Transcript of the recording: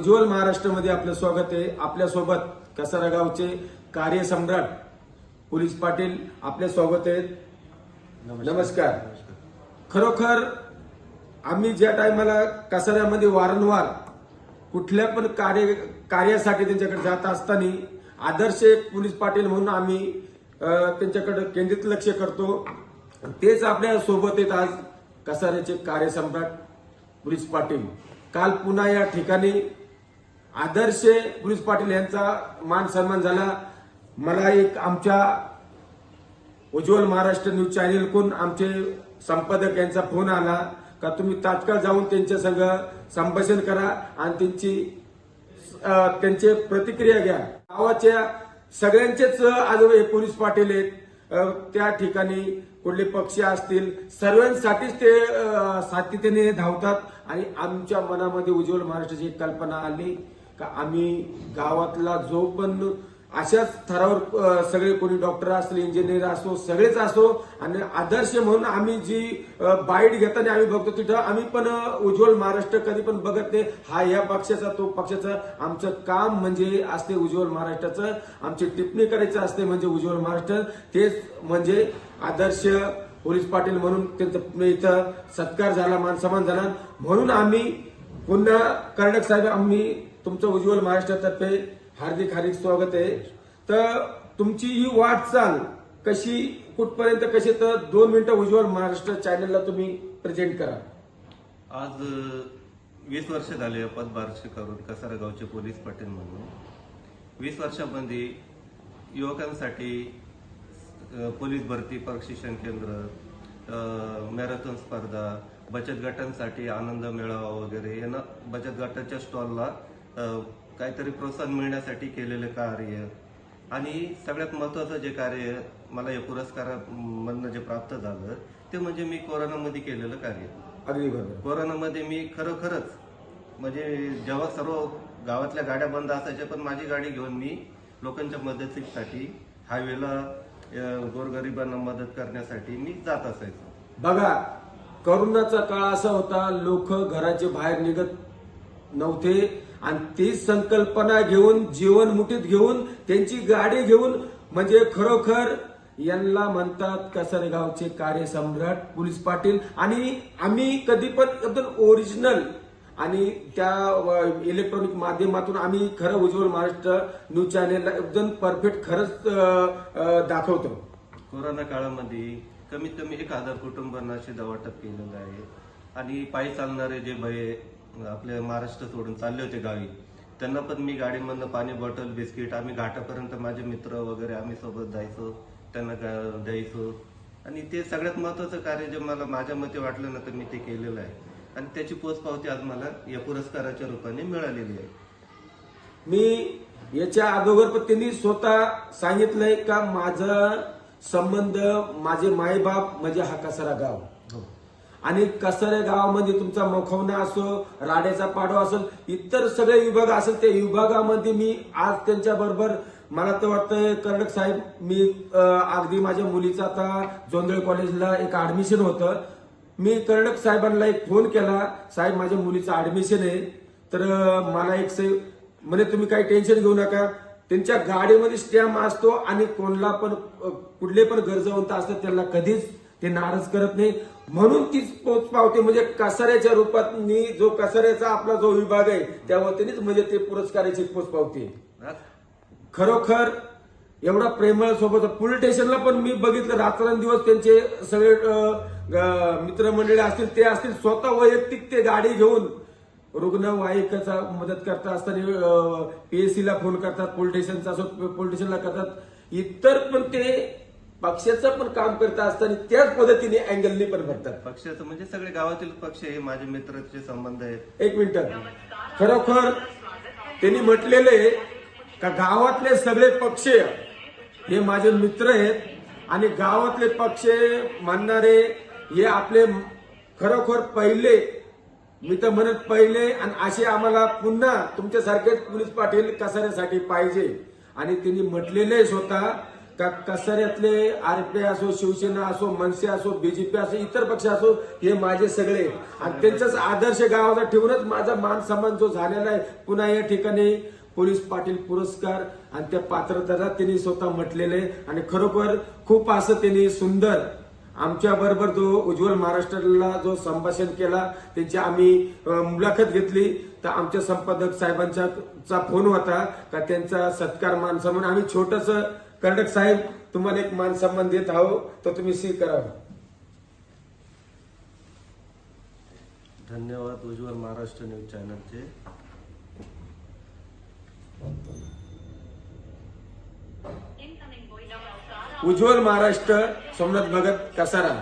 उज्ज्वल महाराष्ट्रामध्ये आपलं स्वागत आहे. आपल्यासोबत कसारा गावचे कार्यसम्राट पोलीस पाटील आपले स्वागत आहेत. नमस्कार. खरोखर आम्ही ज्या टायमाला कसाऱ्यामध्ये वारंवार कुठल्या पण कार्य कार्यासाठी त्यांच्याकडे जात असताना आदर्श एक पोलीस पाटील म्हणून आम्ही त्यांच्याकडे केंद्रित लक्ष करतो. तेच आपल्यासोबत आहेत आज कसाऱ्याचे कार्यसम्राट पोलीस पाटील. काल पुन्हा या ठिकाणी आदर्श पोलीस पाटील यांचा मान सन्मान झाला. मला एक आमच्या उज्ज्वल महाराष्ट्र न्यूज चॅनेलकडून आमचे संपादक यांचा फोन आला का तुम्ही तात्काळ जाऊन त्यांच्या संघ संभाषण करा आणि त्यांची त्यांचे प्रतिक्रिया घ्या. गावाच्या सगळ्यांचेच आजोबा हे पोलीस पाटील आहेत. त्या ठिकाणी कुठले पक्ष असतील सर्वांसाठीच ते सातत्याने धावतात आणि आमच्या मनामध्ये उज्ज्वल महाराष्ट्राची एक कल्पना आली. का आम्ही गावातला जो पण अशाच थरावर सगळे कोणी डॉक्टर असले इंजिनियर असो सगळेच असो आणि आदर्श म्हणून आम्ही जी बाईट घेताना आम्ही बघतो तिथं आम्ही पण उज्ज्वल महाराष्ट्र कधी पण बघत नाही. हा या पक्षाचा तो पक्षाचा आमचं काम म्हणजे असते उज्ज्वल महाराष्ट्राचं. आमची टिप्पणी करायचं असते म्हणजे उज्ज्वल महाराष्ट्र. तेच म्हणजे आदर्श पोलीस पाटील म्हणून त्यांचं इथं सत्कार झाला मान सन्मान झाला. म्हणून आम्ही पुन्हा कर्णक साहेब आम्ही तुमचं उज्ज्वल महाराष्ट्रातर्फे हार्दिक हार्दिक स्वागत आहे. तर तुमची ही वाटचाल कशी कुठपर्यंत कशी तर दोन मिनिटं उज्ज्वल महाराष्ट्र चॅनलला तुम्ही प्रेझेंट करा. आज वीस वर्ष झाले पदभार करून कसारगावचे पोलीस पाटील म्हणून. वीस वर्षामध्ये युवकांसाठी पोलीस भरती प्रशिक्षण केंद्र मॅरेथॉन स्पर्धा बचत गटांसाठी आनंद मेळावा वगैरे यांना बचत गटाच्या स्टॉलला काहीतरी प्रोत्साहन मिळण्यासाठी केलेले कार्य आणि सगळ्यात महत्वाचं जे कार्य मला या पुरस्कारामधनं जे प्राप्त झालं ते म्हणजे मी कोरोनामध्ये केलेलं कार्य. अगदी बरोबर. कोरोनामध्ये मी खरोखरच म्हणजे जेव्हा सर्व गावातल्या गाड्या बंद असायच्या पण माझी गाडी घेऊन मी लोकांच्या मदतीसाठी हायवेला गोरगरिबांना मदत करण्यासाठी मी जात असायचो. बघा करोनाचा काळ असा होता लोक घराचे बाहेर निघत नव्हते. आणि ती संकल्पना घेऊन जीवन मुठीत घेऊन त्यांची गाडी घेऊन म्हणजे खरोखर यांना म्हणतात कसरगावचे कार्यसम्राट पोलीस पाटील. आणि आम्ही कधी पण एकदम ओरिजिनल आणि त्या इलेक्ट्रॉनिक माध्यमातून आम्ही खरं उज्ज्वल महाराष्ट्र न्यूज चॅनेलला एकदम परफेक्ट खरंच दाखवतो. कोरोना काळामध्ये कमीत कमी एक हजार कुटुंबांना शिधा वाटप केलेलं आहे. आणि पायी चालणारे जे भय आपल्या महाराष्ट्र सोडून चालले होते गावी. त्यांना पण मी गाडीमधनं पाणी बॉटल बिस्किट आम्ही घाटापर्यंत माझे मित्र वगैरे आम्ही सोबत जायचो त्यांना द्यायचो. आणि ते सगळ्यात महत्वाचं कार्य जे मला माझ्या मते वाटलं ना तर मी ते केलेलं आहे. आणि त्याची पोचपावती आज मला या पुरस्काराच्या रूपाने मिळालेली आहे. मी याच्या अगोदर पण त्यांनी स्वतः सांगितलंय का माझा संबंध माझे मायबाप म्हणजे हा कसारा गाव. आणि कसरे गावामध्ये तुमचा मखवणा असो राडेचा पाडो असेल इतर सगळे विभाग असेल त्या विभागामध्ये मी आज त्यांच्या बरोबर मला तर वाटतंय कर्णक साहेब मी अगदी माझ्या मुलीचं आता जोंधळे कॉलेजला एक ऍडमिशन होतं. मी कर्णक साहेबांना एक फोन केला साहेब माझ्या मुलीचं ऍडमिशन आहे. तर मला एक से म्हणे तुम्ही काही टेन्शन घेऊ नका. त्यांच्या गाडीमध्ये स्टॅम्प असतो आणि कोणला पण कुठले पण गरजवंत असतात त्यांना कधीच ते नाराज करत नाही. म्हणून तीच पोच पावते म्हणजे कसाऱ्याच्या रूपात मी जो कसाऱ्याचा आपला जो विभाग आहे त्या वतीनेच म्हणजे ते पुरस्काराची पोच पावते. खरोखर एवढा प्रेमळ सोबत पोलीस स्टेशनला पण मी बघितलं रात्रंदिवस त्यांचे सगळे मित्रमंडळी असतील ते असतील स्वतः वैयक्तिक ते गाडी घेऊन रुग्णवाहिकेचा मदत करता असताना पीएससी ला फोन करतात पोलीस स्टेशनचा असो पोलीस स्टेशनला करतात. इतर पण ते पक्षाचं पण काम करत असताना त्याच पद्धतीने अँगलने पण भरतात पक्षाचं म्हणजे सगळे गावातील पक्ष हे माझे मित्राचे संबंध आहेत. एक मिनिट. खरोखर त्यांनी म्हटलेले का गावातले सगळे पक्ष हे माझे मित्र आहेत आणि गावातले पक्ष म्हणणारे हे आपले खरोखर पहिले मी तर म्हणत पहिले आणि असे आम्हाला पुन्हा तुमच्यासारखेच पोलीस पाटील कसाऱ्यासाठी पाहिजे. आणि त्यांनी म्हटलेले स्वतः का कसाऱ्यातले आरपी असो शिवसेना असो मनसे असो बीजेपी असो इतर पक्ष असो हे माझे सगळे आणि त्यांचाच आदर्श गावाचा ठेवूनच माझा मान सन्मान जो झालेला आहे पुन्हा या ठिकाणी पोलीस पाटील पुरस्कार आणि त्या पात्रतेला त्यांनी स्वतः म्हटलेले आहे. आणि खरोखर खूप असं त्यांनी सुंदर आमच्या बरोबर जो उज्ज्वल महाराष्ट्राला जो संभाषण केला त्यांची आम्ही मुलाखत घेतली तर आमच्या संपादक साहेबांचा चा फोन होता का त्यांचा सत्कार मान सन्मान आम्ही छोटस कर्डक साहेब तुम्हाला एक मान सन्मान देत आहोत तर तुम्ही स्वीकारावं धन्यवाद उज्ज्वल महाराष्ट्र न्यूज चॅनलचे. उज्ज्वल महाराष्ट्र सोमनाथ भगत कसारा.